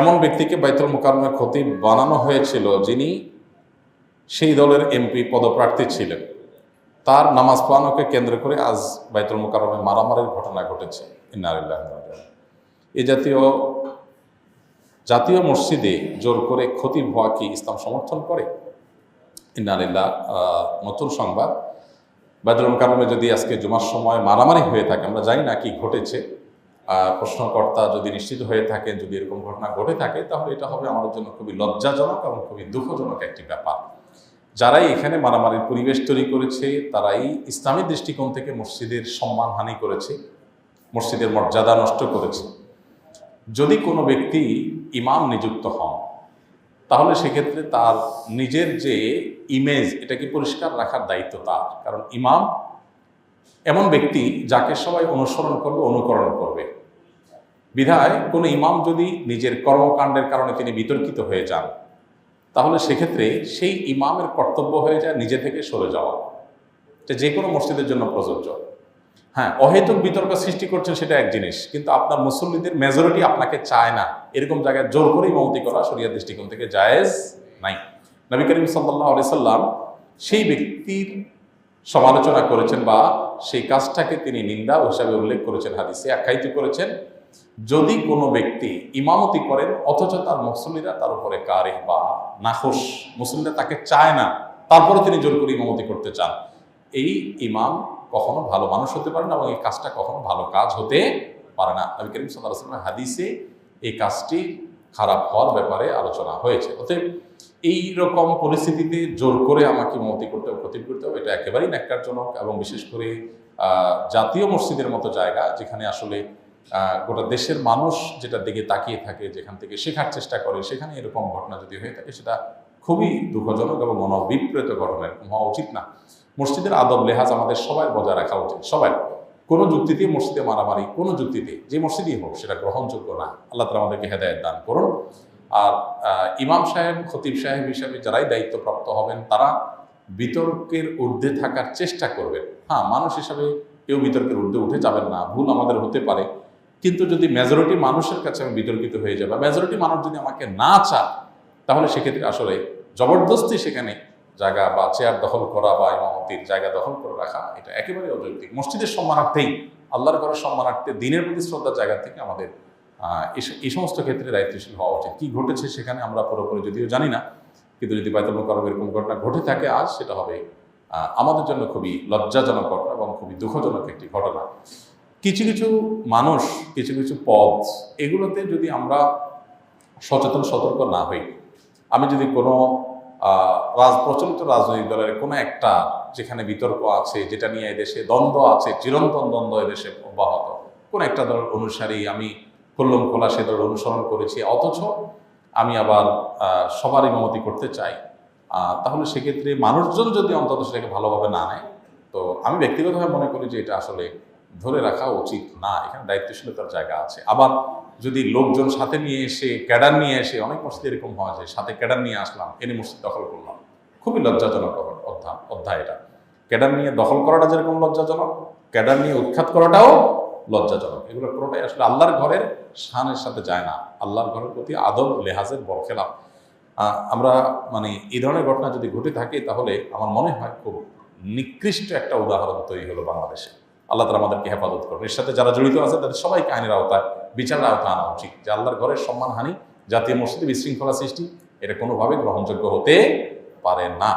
এমন ব্যক্তিকে বাইতুল মোকারমের খতিব বানানো হয়েছিল যিনি সেই দলের এমপি পদপ্রার্থী ছিলেন। তার নামাজ পড়ানোকে কেন্দ্র করে আজ বাইতুল মোকারমে মারামারির ঘটনা ঘটেছে। ইন্নারিল্লাহ এ জাতীয় জাতীয় মসজিদে জোর করে ক্ষতি হওয়া কি ইসলাম সমর্থন করে? ইন্নারিল্লাহ নতুন সংবাদ। বাইতুল মোকারমে যদি আজকে জুমার সময় মারামারি হয়ে থাকে, আমরা জানি না কি ঘটেছে। প্রশ্নকর্তা যদি নিশ্চিত হয়ে থাকেন, যদি এরকম ঘটনা ঘটে থাকে, তাহলে এটা হবে আমাদের জন্য খুবই লজ্জাজনক এবং খুবই দুঃখজনক একটি ব্যাপার। যারাই এখানে মারামারির পরিবেশ তৈরি করেছে, তারাই ইসলামী দৃষ্টিকোণ থেকে মসজিদের সম্মানহানি করেছে, মসজিদের মর্যাদা নষ্ট করেছে। যদি কোনো ব্যক্তি ইমাম নিযুক্ত হন, তাহলে সেক্ষেত্রে তার নিজের যে ইমেজ এটাকে পরিষ্কার রাখার দায়িত্ব তার? কারণ ইমাম এমন ব্যক্তি যাকে সবাই অনুসরণ করবে, অনুকরণ করবে। বিধায় কোনো ইমাম যদি নিজের কর্মকাণ্ডের কারণে তিনি বিতর্কিত হয়ে যান, তাহলে সেক্ষেত্রে সেই ইমামের কর্তব্য হয়ে যায় নিজে থেকে সরে যাওয়া। এটা যে কোনো মসজিদের জন্য প্রযোজ্য। হ্যাঁ অহেতুক বিতর্ক সৃষ্টি করছেন সেটা এক জিনিস, কিন্তু আপনার মুসল্লিদের মেজরিটি আপনাকে চায় না। এরকম জায়গায় জোর করে ইমামতি করা শরিয়া দৃষ্টিকোণ থেকে জায়েজ নাই। নবী করিম সাল্লাহ সাল্লাম সেই ব্যক্তির সমালোচনা করেছেন বা সেই কাজটাকে তিনি নিন্দা হিসাবে উল্লেখ করেছেন, হাদিসে আখ্যায়িত করেছেন। যদি কোনো ব্যক্তি ইমামতি করেন, অথচ তার মুসল্লিরা তার উপরে কারে বা নাখোশ। মুসল্লিরা তাকে চায় না, তারপরে তিনি জোর করে ইমামতি করতে চান। এই ইমাম কখনো ভালো মানুষ হতে পারে না এবং এই কাজটা কখনো ভালো কাজ হতে পারে না। নবী করিম সাল্লাহ হাদিসে এই কাজটি খারাপ হওয়ার ব্যাপারে আলোচনা হয়েছে। অতএব এই রকম পরিস্থিতিতে জোর করে আমাকে ইমামতি করতে হবে ক্ষতি করতে হবে, এটা একেবারেই ন্যাক্কারজনক এবং বিশেষ করে জাতীয় মসজিদের মতো জায়গা যেখানে আসলে গোটা দেশের মানুষ যেটার দিকে তাকিয়ে থাকে, যেখান থেকে শেখার চেষ্টা করে, সেখানে এরকম ঘটনা যদি হয়ে থাকে, সেটা খুবই দুঃখজনক এবং মনোবিপ্রেত ঘটনা, এরকম হওয়া উচিত না। মসজিদের আদব, লেহাজ আমাদের সবাই বজায় রাখা উচিত, সবাই। কোনো যুক্তিতে মসজিদে মারামারি, কোনো যুক্তিতে, যে মসজিদই হোক, সেটা গ্রহণযোগ্য না। আল্লাহ তালা আমাদেরকে হেদায়ত দান করুন। আর ইমাম সাহেব, খতিব সাহেব হিসাবে যারাই দায়িত্বপ্রাপ্ত হবেন, তারা বিতর্কের ঊর্ধ্বে থাকার চেষ্টা করবেন। হ্যাঁ মানুষ হিসাবে কেউ বিতর্কের ঊর্ধ্বে উঠে যাবেন না, ভুল আমাদের হতে পারে। কিন্তু যদি মেজরিটি মানুষের কাছে আমি বিতর্কিত হয়ে যাই বা মেজরিটি মানুষ যদি আমাকে না চায়, তাহলে সেক্ষেত্রে আসলে জবরদস্তি সেখানে জায়গা বা চেয়ার দখল করা বা ইমামতির জায়গা দখল করে রাখা, এটা একেবারে অযৌক্তিক। মসজিদের সম্মানার্থেই, আল্লাহর ঘরের সম্মানার্থে, দিনের প্রতি শ্রদ্ধার জায়গা থেকে আমাদের এই সমস্ত ক্ষেত্রে দায়িত্বশীল হওয়া উচিত। কী ঘটেছে সেখানে আমরা পুরোপুরি যদিও জানি না, কিন্তু যদি বাইতুল মোকাররম এরকম ঘটনা ঘটে থাকে আজ, সেটা হবে আমাদের জন্য খুবই লজ্জাজনক ঘটনা এবং খুবই দুঃখজনক একটি ঘটনা। কিছু কিছু মানুষ কিছু কিছু পদ এগুলোতে যদি আমরা সচেতন সতর্ক না হই আমি যদি কোনো রাজ প্রচলিত রাজনৈতিক দলের কোনো একটা যেখানে বিতর্ক আছে যেটা নিয়ে এদেশে দ্বন্দ্ব আছে চিরন্তন দ্বন্দ্ব এদেশে অব্যাহত কোন একটা দল অনুসারী আমি খুল্লম খোলা সে দল অনুসরণ করেছি অথচ আমি আবার আহ, সবার ইমামতি করতে চাই তাহলে সেক্ষেত্রে মানুষজন যদি অন্তত সেটাকে ভালোভাবে না নেয় তো আমি ব্যক্তিগতভাবে মনে করি যে এটা আসলে ধরে রাখা উচিত না। এখানে দায়িত্বশীলতার জায়গা আছে। আবার যদি লোকজন সাথে নিয়ে এসে, ক্যাডার নিয়ে এসে, অনেক মসজিদ এরকম হয় যে সাথে ক্যাডার নিয়ে আসলাম, এনে মসজিদ দখল করলাম। খুবই লজ্জাজনক অধ্যায় অধ্যায় এটা। ক্যাডার নিয়ে দখল করাটা যেরকম লজ্জাজনক, ক্যাডার নিয়ে উৎখাত করাটাও লজ্জাজনক। এগুলো পুরোটাই আসলে আল্লাহর ঘরের শানের সাথে যায় না। আল্লাহর ঘরের প্রতি আদব, লেহাজের বরখেলাপ। আমরা মানে এই ধরনের ঘটনা যদি ঘটে থাকে, তাহলে আমার মনে হয় খুব নিকৃষ্ট একটা উদাহরণ তৈরি হলো বাংলাদেশে। আল্লাহ তারা আমাদেরকে হেফাজত করুন। এর সাথে যারা জড়িত আছে, তাদের সবাইকে আইনের আওতায়, বিচারের আওতায় আনা উচিত। যে আল্লাহর ঘরের সম্মানহানি জাতীয় মসজিদে বিশৃঙ্খলা সৃষ্টি, এটা কোনোভাবে গ্রহণযোগ্য হতে পারে না।